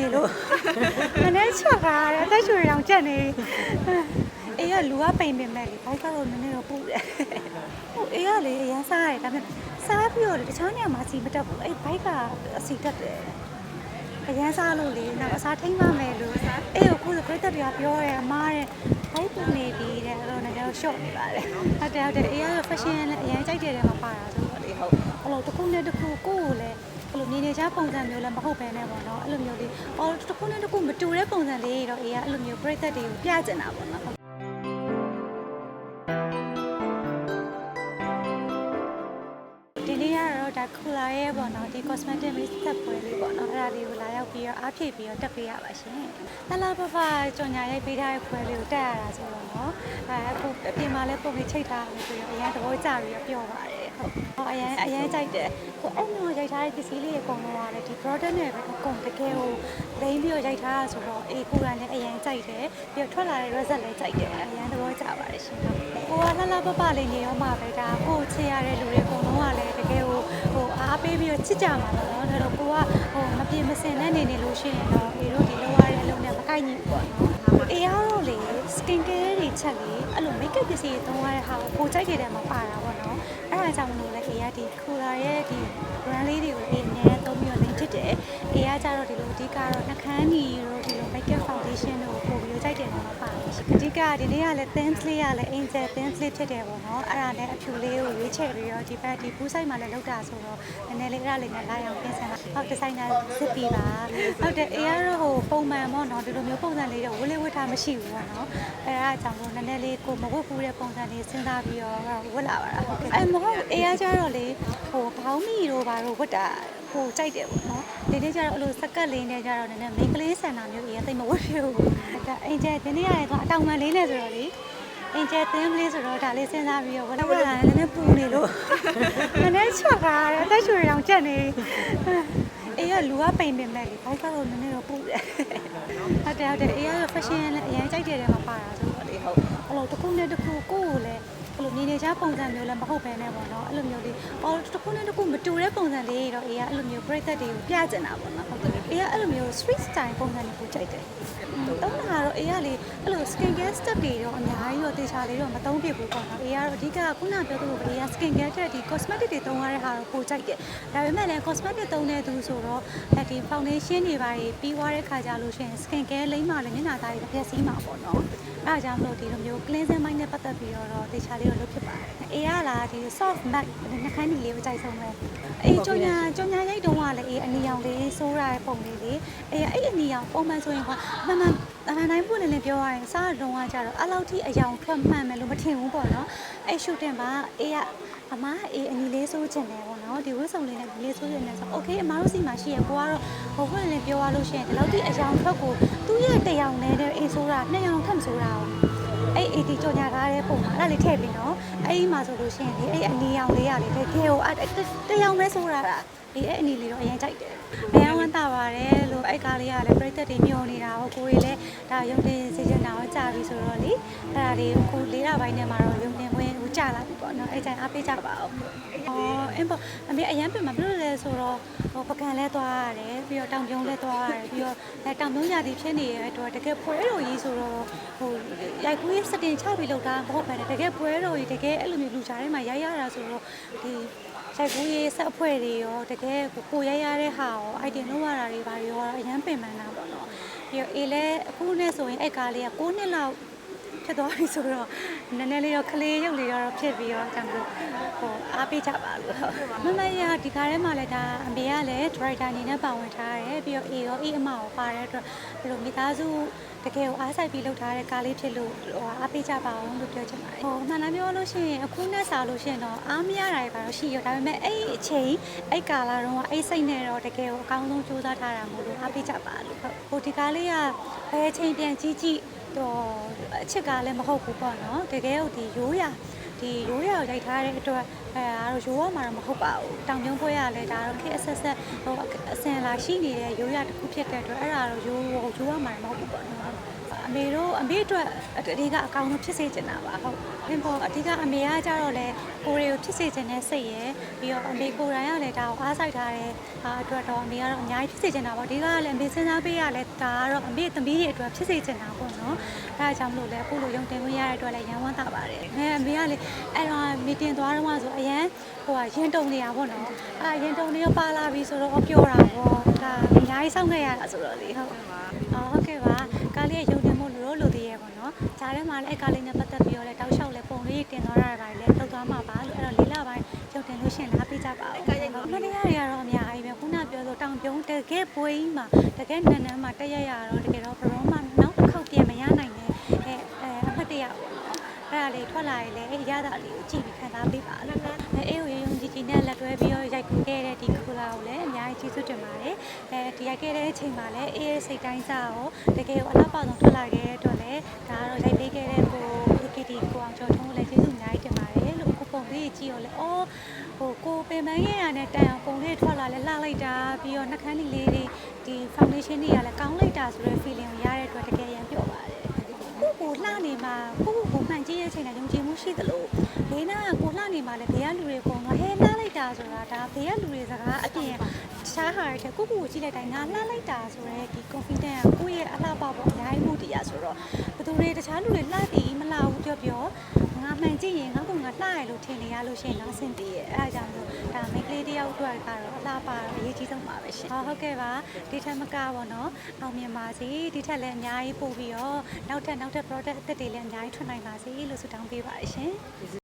နေလို့နည်းနည်းချက်ကားတယ်အသက်ရှူရောင်ချက်နေအေးကလူကပိန်ပင်မဲ့လေဘိုက်ကတော့နည်းနည်းတော့ပူတယ်ဟုတ်အေးကလေအရန်စားရတယ်ဒါပေမဲ့စားပြီးတော့တခြားနေရာမှာစီမတက်ဘူးအဲ့ဘိုက်ကအစီတက်တယ်အရန်စားလို့လေနောက်အစားထိမ့်မမယ်လို့အေးကိုခုဆိုခရစ်တက်တွေကပြောတယ်အမားတဲ့ဘိုက်ပူနေပြီတဲ့အဲ့တော့နည်းနည်းတော့ short နေပါတယ်ဟုတ်တယ်ဟုတ်တယ်အေးကတော့ fashion လည်းအရန်ကြိုက်တယ်တဲ့မှာပါတာဆိုတော့လေဟုတ်အဲ့လိုတစ်ခုနဲ့တစ်ခုကိုယ့်ကိုလည်း အဲ့လိုနေနေချားပုံစံမျိုးလည်းမဟုတ်ပဲနဲ့ပေါ့နော်အဲ့လိုမျိုးလေးအော်တစ်ခုနဲ့တစ်ခုမတူတဲ့ပုံစံလေးတွေတော့အေးကအဲ့လိုမျိုးပြိသက်တွေကိုပြကျင်တာပေါ့နော်ဒီနေ့ကတော့ဒါကူလာရဲ့ပေါ့နော်ဒီ cosmetic mix သက်ပွဲလေးပေါ့နော်အဲ့ဒါလေးကိုလာရောက်ပြီးတော့အားဖြည့်ပြီးတော့တက်ပေးရပါရှင်လာလာပပကြော်ညာရိုက်ပေးထားတဲ့ပွဲလေးကိုတက်ရတာဆိုတော့နော်အဲအခုအပြင်မှာလည်းပုံလေးချိတ်ထားတယ်ဆိုတော့အရင်သဘောကျပြီးတော့ပျော့ပါတယ်ဟုတ်ဟော အရင်အရင်ကြိုက်တယ်ဟိုအဲ့လိုရိုက်ထားတဲ့ပစ္စည်းလေးတွေအကုန်လုံးကလည်းဒီ product နဲ့ပဲအကုန်တကယ်ကိုလိမ့်ပြီးတော့ရိုက်ထားတာဆိုတော့အေးကိုယ်ကလည်းအရင်ကြိုက်တယ်ပြီးတော့ထွက်လာတဲ့ result လည်းကြိုက်တယ်အရင်သဘောကျပါတယ်ရှင်ဟုတ်ကိုကလှလှပပလေးနေရောမှပဲဒါကိုချေရတဲ့လူတွေအကုန်လုံးကလည်းတကယ်ကိုဟိုအားပေးပြီးတော့ချစ်ကြမှာပေါ့နော်ဒါတော့ကိုကဟိုမပြင်းမစင်နဲ့နေနေလို့ရှိရင်တော့အေးတို့ဒီလောက်ရတဲ့အလုပ်နဲ့မကိုက်ညီဘူးပေါ့နော်အေးရောတော့လေ skin care တွေချက်လေအဲ့လို makeup ပစ္စည်းတွေသုံးရတဲ့ဟာကိုကိုကြိုက်တဲ့တဲမှာပါတာပေါ့နော်အဲ့ ဒါကြောင့်မလို့လေအေးကဒီ cooler ရဲ့ဒီ brand လေးတွေကိုအေးအများသုံးပြီးတော့လင်းဖြစ်တယ်အေးကကြတော့ဒီလိုအဓိကတော့နှာခမ်းညီတို့ ကဒီနေ့ကလည်း thin sleeve ကလည်း angel thin sleeve ဖြစ်တယ်ပေါ့နော်အဲ့ဒါနဲ့အဖြူလေးကိုရွေးချယ်ပြီးတော့ဒီဘက်ဒီဘူးဆိုင်မှာလည်းလောက်တာဆိုတော့နည်းနည်းလေးအဲ့ဒါလေးနဲ့လာအောင်ပြင်ဆင်လာဟုတ်ဒီဇိုင်နာစစ်ပြီးပါဟုတ်တယ်အေးကတော့ဟိုပုံမှန်ပေါ့နော်ဒီလိုမျိုးပုံစံလေးတော့ဝလေးဝတ်ထားမရှိဘူးပေါ့နော်အဲ့ဒါကြောင့်မို့နည်းနည်းလေးကိုမဝတ်ဘူးတဲ့ပုံစံလေးစဉ်းစားပြီးတော့ဝတ်လာပါတာဟုတ်ကဲ့အဲ့မဟုတ်အေးကကြတော့လေဟိုဘောင်းမီတို့ဘာတို့ဝတ်တာဟိုကြိုက်တယ်ပေါ့နော် ဒီနေ့ကျတော့အဲ့လိုစက်ကတ်လေးနဲ့ကျတော့နည်းနည်းမိန်းကလေးဆန်တာမျိုးကြီးကတိတ်မဝတ်ဖြစ်ဘူးဒါအင်ဂျယ်ဒီနေ့ရတယ်တော့အတောင်မှန်လေးနဲ့ဆိုတော့လေအင်ဂျယ်သင်းလေးဆိုတော့ဒါလေးစဉ်းစားပြီးတော့ဝတ်လာတာလည်းနည်းနည်းပူနေလို့နည်းနည်းချက်ကားတယ်အသက်ရှူရောင်ချက်နေအေးကလူကပိန်ပင်မဲ့လေဘိုက်ကတော့နည်းနည်းတော့ပူတယ်ဟုတ်တယ်ဟုတ်တယ်အေးကတော့ fashion လည်းအရင်ကြိုက်တယ်တဲ့မှာပါတာဆိုတော့လေဟုတ်အဲ့လိုတစ်ခုနဲ့တစ်ခုကိုယ့်ကိုလည်း အဲ့လိုနေနေချားပုံစံမျိုးလည်းမဟုတ်ပဲနဲ့ပေါ့နော်အဲ့လိုမျိုးလေးအော်တစ်ခုနဲ့တစ်ခုမတူတဲ့ပုံစံလေးတွေတော့အေးကအဲ့လိုမျိုးပြိသက်တွေကိုပြကျင်တာပေါ့နော်ဟုတ်တယ်အေးကအဲ့လိုမျိုး street style ပုံစံတွေကိုကြိုက်တယ်တုံးတာတော့အေးကလေအဲ့လို skin care step တွေတော့အများကြီးတော့တေချာလေးတော့မသုံးဖြစ်ဘူးပေါ့နော်အေးကတော့အဓိကခုနပြောသလိုအေးက skin care တဲ့ဒီ cosmetic တွေသုံးရတဲ့ဟာတော့ပိုကြိုက်တယ်ဒါပေမဲ့လည်း cosmetic သုံးတဲ့သူဆိုတော့ဒီ foundation တွေပါပြီးွားတဲ့ခါကြလို့ရှိရင် skin care လိမ့်မှလည်းမျက်နှာသားတွေပျက်စီးမှာပေါ့နော်အဲအကြောင်းလို့ဒီလိုမျိုး cleansing mind နဲ့ပတ်သက်ပြီးတော့တေချာလေးတော့လုပ်ဖြစ်ပါတယ်အေးရလားဒီ soft mac နှခမ်းကြီးလေးကိုကြိုက်ဆုံးပဲအေးကျုံညာကျုံညာရိုက်တုံးကလည်းအေးအနီရောင်လေးစိုးရတဲ့ပုံလေးလေးအေးအဲ့အနီရောင်ပုံမှန်ဆိုရင်ကွာမှန်မှန်အမှန်တိုင်းပွင့်နေလင်းပြောရရင်စားတုံးကကြတော့အဲ့လောက်ထိအယောင်ထွက်မှန်မယ်လို့မထင်ဘူးပေါ့နော်အဲ့ shooting ကအေးကအမအေးအနီလေးစိုးချင်တယ်ပေါ့နော်ဒီဝတ်စုံလေးနဲ့ဒီလေးစိုးချင်တယ်ဆို okay အမတို့စီမှာရှိရကိုကတော့ဟိုပွင့်နေလင်းပြောရလို့ရှိရင်ဒီလောက်ထိအယောင်ထွက်ကိုသူ့ရဲ့တယောင်နဲ့အေးစိုးတာနှစ်ယောင်ထပ်စိုးတာဘူးအဲ့ AD ကြော်ညာထားတဲ့ပုံမှာအဲ့ဒါလေးထည့်ပြီးနော်အဲ့ဒီမှာဆိုလို့ရှိရင်လေအဲ့အနီရောင်လေးရလေတကယ်ကိုအဲ့တယောင်ပဲဆိုရတာဒီအဲ့အနီလေးတော့အရင်ကြိုက်တယ်အရင်ဝမ်းသာပါတယ်လို့အဲ့ကားလေးကလည်းပြိသက်တွေမျောနေတာဟိုကိုကြီးလည်းဒါရုံတင်စေချင်တာတော့ကြာပြီဆိုတော့လေအဲ့ဒါလေးကိုလေးတာပိုင်းထဲမှာတော့ရုံတင်ခွင့်ဟိုကြာလာပြီပေါ့နော်အဲ့ကျရင်အားပေးကြပါအောင်အော်အင်းပေါ့အမေအရန်ပြင်မှာဘယ်လိုလဲဆိုတော့ဟိုပကံလဲသွားရတယ်ပြီးတော့တောင်ပြုံးလဲသွားရတယ်ပြီးတော့ အဲတောင်ပြုံးရာသီဖြစ်နေတဲ့အတွက်တကယ်ပွဲတော်ကြီးဆိုတော့ဟိုရိုက်ကူးရေးစတင်ချပြီးလောက်တာမဟုတ်ပါနဲ့တကယ်ပွဲတော်ကြီးတကယ်အဲ့လိုမျိုးလူချားထဲမှာရိုက်ရတာဆိုတော့ဒီရိုက်ကူးရေးဆက်အဖွဲ့တွေရောတကယ်ကိုကိုရိုက်ရတဲ့ဟာရော item လောက်ရတာတွေဘာတွေရောအရန်ပင်ပန်းတာပေါ့နော်ပြီးတော့အေးလဲအခုနဲ့ဆိုရင်အဲ့ကားလေးက6နှစ်လောက် ဖြစ်သွားပြီဆိုတော့နည်းနည်းလေးတော့ကလေးရုပ်လေးတော့ဖြစ်ပြီးတော့အကြောင်းလို့ဟိုအားပေးကြပါလို့မမရဒီကားထဲမှာလည်းဒါအမေကလည်း director အနေနဲ့ပါဝင်ထားတယ်ပြီးတော့အေရောအေးအမကိုပါတဲ့အတွက်ဘယ်လိုမိသားစုတကယ်ကိုအားဆိုင်ပြီးလုပ်ထားတဲ့ကားလေးဖြစ်လို့ဟိုအားပေးကြပါအောင်လို့ပြောချင်ပါတယ်ဟိုမှန်လားပြောလို့ရှိရင်အခုနဲ့စားလို့ရှိရင်တော့အားမရတာတွေပါတော့ရှိရဒါပေမဲ့အဲ့အချိန်အဲ့ကာလာတော့အဲ့စိတ်နဲ့တော့တကယ်ကိုအကောင်းဆုံးစူးစမ်းထားတာမို့လို့အားပေးကြပါလို့ဟုတ်ဟိုဒီကားလေးကဘယ်အချိန်ပြန်ကြီးကြီး တော့အချစ်ကားလည်းမဟုတ်ဘူးပေါ့နော်တကယ်ကိုဒီရိုးရာဒီရိုးရာကိုရိုက်ထားတဲ့အတွက်အဲအားတော့ရိုးရမှာတော့မဟုတ်ပါဘူးတောင်ပြုံးပွဲရလဲဒါတော့ခေတ်အဆက်ဆက်ဟိုအစင်လာရှိနေတဲ့ရိုးရတစ်ခုဖြစ်တဲ့အတွက်အဲ့ဒါတော့ရိုးရိုးရမှာမဟုတ်ဘူးပေါ့နော် အမေတို့အမေအတွက်အဓိကအကောင်ဆုံးဖြစ်စေချင်တာပါဟုတ်ဘင်းပေါ်အဓိကအမေကကြတော့လေကိုရီကိုဖြစ်စေချင်တဲ့စိတ်ရယ်ပြီးတော့အမေကိုယ်တိုင်ကလည်းဒါကိုအားစိုက်ထားတဲ့အာအတွက်တော့အမေကတော့အများကြီးဖြစ်စေချင်တာပေါ့ဒီကလည်းအမေစဉ်းစားပေးရလဲဒါကတော့အမေသမီးတွေအတွက်ဖြစ်စေချင်တာပေါ့နော်အဲဒါကြောင့်မလို့လဲအခုလိုရုံတင်ခွင့်ရတဲ့အတွက်လည်းရန်ဝမ်းသာပါတယ်အဲအမေကလေအဲ့တော့မီတင်သွားတော့ဆိုအရန်ဟိုကရင်တုံနေတာပေါ့နော်အဲရင်တုံနေပါလာပြီဆိုတော့ပြောတာပေါ့ဒါအများကြီးစောင့်ခဲ့ရတာဆိုတော့လေဟုတ်အော်ဟုတ်ကဲ့ပါကား လေးရုံတင်ဖို့လိုလို့လိုသေးရဲ့ပေါ့နော်ဂျားထဲမှာလည်းအဲ့ကားလေးနဲ့ပတ်သက်ပြီးတော့လည်းတောက်လျှောက်လည်းပုံလေးတင်သွားတာတွေလည်းလောက်သွားမှာပါလို့အဲ့တော့လေးလပိုင်းရုံတင်လို့ရှရင်လာပေးကြပါဦးမတရားတွေကတော့အများကြီးပဲခုနပြောဆိုတောင်ပြုံးတကယ်ပွဲကြီးမှာတကယ်နန်းနန်းမှာတက်ရရတော့တကယ်တော့ဘရောမှနောက်တစ်ခေါက်ပြန်မရနိုင်နဲ့အဲအဲအမှတ်တရပေါ့နော်အဲ့ဒါလေးထွက်လာရင်လည်းအဲ့ရတာလေးကိုကြည့်ပြီးခံစားပေးပါလို့အဲအေးကိုရုံကြည်ကြည်နဲ့လက်တွဲပြီးတော့ရိုက်ခဲ့တဲ့ဒီခူလာကိုလည်းအများကြီးကျေးဇူးတင်ပါတယ်အဲဒီ ရိုက်ခဲ့တဲ့အချိန်မှာလည်းအေးရဲ့စိတ်တိုင်းစားကိုတကယ်ကိုအလားပါဆုံးထွက်လာခဲ့တဲ့အတွက်လည်းဒါကတော့ရိုက်ပေးခဲ့တဲ့ကို KT ကိုအောင်ကျော်ထုံးကိုလည်းကျေးဇူးအများကြီးတင်ပါတယ်လို့ကိုပုံလေးကြည့်ရောလဲအော်ဟိုကိုပင်ပန်းရဲ့ရနဲ့တန်အောင်ပုံလေးထွက်လာလဲလှလိုက်တာပြီးတော့နှာခမ်းလေးလေးတွေဒီ foundation တွေကလည်းကောင်းလိုက်တာဆိုတဲ့ feeling ကိုရတဲ့အတွက်တကယ်ရန်ပြော့ပါတယ်ကိုကိုလှ နေမှာကိုကိုကိုမှန်ကြည့်ရဲ့ချိန်တိုင်းယုံကြည်မှုရှိသလိုဘေးနာကကိုလှနေမှာလည်းဘေးကလူတွေပုံတော့ဟဲလှလိုက်တာဆိုတာဒါဘေးကလူတွေစကားအပြင်တခြားဟာတွေကိုကိုကိုကြည့်လိုက်တိုင်းငါလှလိုက်တာဆိုရဲဒီ confidence ကကိုယ့်ရဲ့အလှပပေါ့အများကြီးမှုတရားဆိုတော့ဘယ်သူတွေတခြားလူတွေလှသည်မလှဘူးပြောပြောငါမှန်ကြည့်ရင်ငါကငါလှရလို့ထင်နေရလို့ရှိရင်တော့အဆင်ပြေရဲ့အဲ ယောက်အတွက်ကတော့အလှပါတော့အရေးကြီးဆုံးပါပဲရှင်ဟောဟုတ်ကဲ့ပါဒီထက်မကပါတော့အောင်မြင်ပါစေဒီထက်လည်းအများကြီးပို့ပြီးတော့နောက်ထပ်နောက်ထပ် product အသစ်တွေလည်းအများကြီးထွက်နိုင်ပါစေလို့ဆုတောင်းပေးပါရှင်